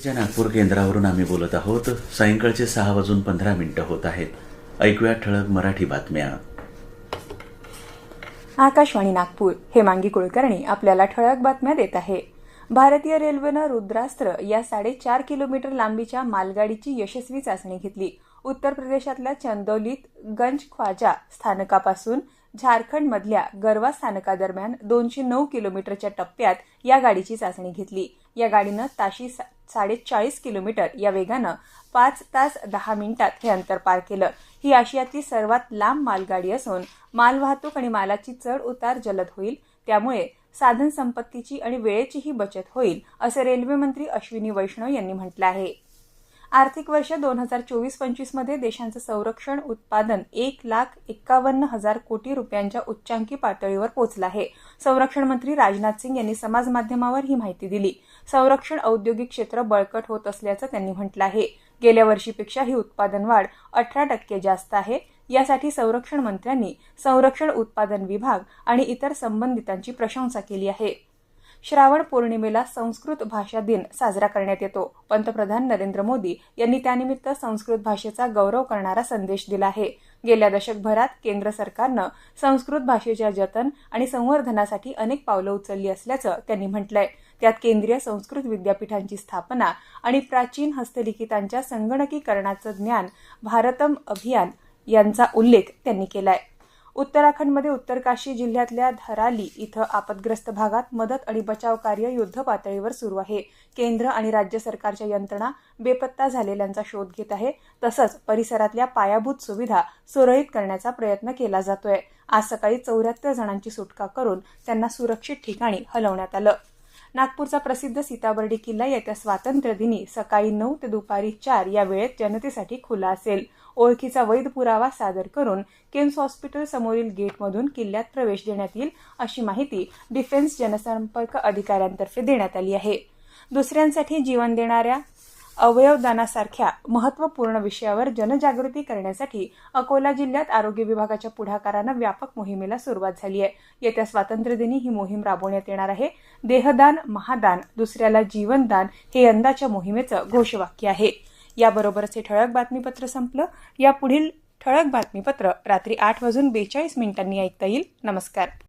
आकाशवाणीच्या नागपूर केंद्रावरून आम्ही बोलत आहोत. सायंकाळचे सहा वाजून पंधरा मिनिटं होत आहेत. ऐकूया ठळक मराठी बातम्या. आकाशवाणी नागपूर. हेमांगी कुलकर्णी आपल्याला ठळक बातम्या देत आहे. भारतीय रेल्वेनं रुद्रास्त्र या साडेचार किलोमीटर लांबीच्या मालगाडीची यशस्वी चाचणी घेतली. उत्तर प्रदेशातल्या चंदौलीत गंज ख्वाजा स्थानकापासून झारखंडमधल्या गरवा स्थानकादरम्यान दोनशे नऊ किलोमीटरच्या टप्प्यात या गाडीची चाचणी घेतली. या गाडीनं ताशी सा- साडेचाळीस किलोमीटर या वेगानं पाच तास दहा मिनिटात हे अंतर पार केलं. ही आशियातली सर्वात लांब मालगाडी असून मालवाहतूक आणि मालाची चढ उतार जलद होईल त्यामुळे साधन संपत्तीची आणि वेळेचीही बचत होईल असं रेल्वे मंत्री अश्विनी वैष्णव यांनी म्हटलं आहे. आर्थिक वर्ष दोन हजार चोवीस पंचवीसमध्ये देशांचं संरक्षण उत्पादन एक लाख एक्कावन्न हजार कोटी रुपयांच्या उच्चांकी पातळीवर पोहोचलं आहे. संरक्षण मंत्री राजनाथ सिंग यांनी समाज माध्यमावर ही माहिती दिली. संरक्षण औद्योगिक क्षेत्र बळकट होत असल्याचं त्यांनी म्हटलं आहे. गेल्या वर्षीपेक्षा ही उत्पादन वाढ अठरा टक्के जास्त आहे. यासाठी संरक्षण मंत्र्यांनी संरक्षण उत्पादन विभाग आणि इतर संबंधितांची प्रशंसा केली आहे. श्रावण पौर्णिमेला संस्कृत भाषा दिन साजरा करण्यात येतो. पंतप्रधान नरेंद्र मोदी यांनी त्यानिमित्त संस्कृत भाषेचा गौरव करणारा संदेश दिला आहे. गेल्या दशकभरात केंद्र सरकारनं संस्कृत भाषेच्या जतन आणि संवर्धनासाठी अनेक पावलं उचलली असल्याचं त्यांनी म्हटलंय. त्यात केंद्रीय संस्कृत विद्यापीठांची स्थापना आणि प्राचीन हस्तलिखितांच्या संगणकीकरणाचं ज्ञान भारतम अभियान यांचा उल्लेख त्यांनी केलाय. उत्तराखंडमध्ये उत्तरकाशी जिल्ह्यातल्या धराली इथं आपदग्रस्त भागात मदत आणि बचाव कार्य युद्ध पातळीवर सुरू आहे. केंद्र आणि राज्य सरकारच्या यंत्रणा बेपत्ता झालेल्यांचा शोध घेत आहे. तसंच परिसरातल्या पायाभूत सुविधा सुरळीत करण्याचा प्रयत्न केला जातोय. आज सकाळी चौऱ्याहत्तर जणांची सुटका करून त्यांना सुरक्षित ठिकाणी हलवण्यात आलं. नागपूरचा प्रसिद्ध सीताबर्डी किल्ला येत्या स्वातंत्र्यदिनी सकाळी नऊ ते दुपारी चार या वेळेत जनतेसाठी खुला असेल. ओळखीचा वैध पुरावा सादर करून केम्स हॉस्पिटल समोरील गेटमधून किल्ल्यात प्रवेश देण्यात येईल अशी माहिती डिफेन्स जनसंपर्क अधिकाऱ्यांतर्फे देण्यात आली आहे. दुसऱ्यांसाठी जीवन देणाऱ्या अवयवदानासारख्या महत्त्वपूर्ण विषयावर जनजागृती करण्यासाठी अकोला जिल्ह्यात आरोग्य विभागाच्या पुढाकारानं व्यापक मोहिमेला सुरुवात झाली आहे. येत्या स्वातंत्र्यदिनी ही मोहीम राबवण्यात येणार आहे. देहदान महादान दुसऱ्याला जीवनदान हे यंदाच्या मोहिमेचं घोषवाक्य आहे. याबरोबरच हे ठळक बातमीपत्र संपलं. या पुढील ठळक बातमीपत्र रात्री आठ वाजून बेचाळीस मिनिटांनी ऐकता येईल. नमस्कार.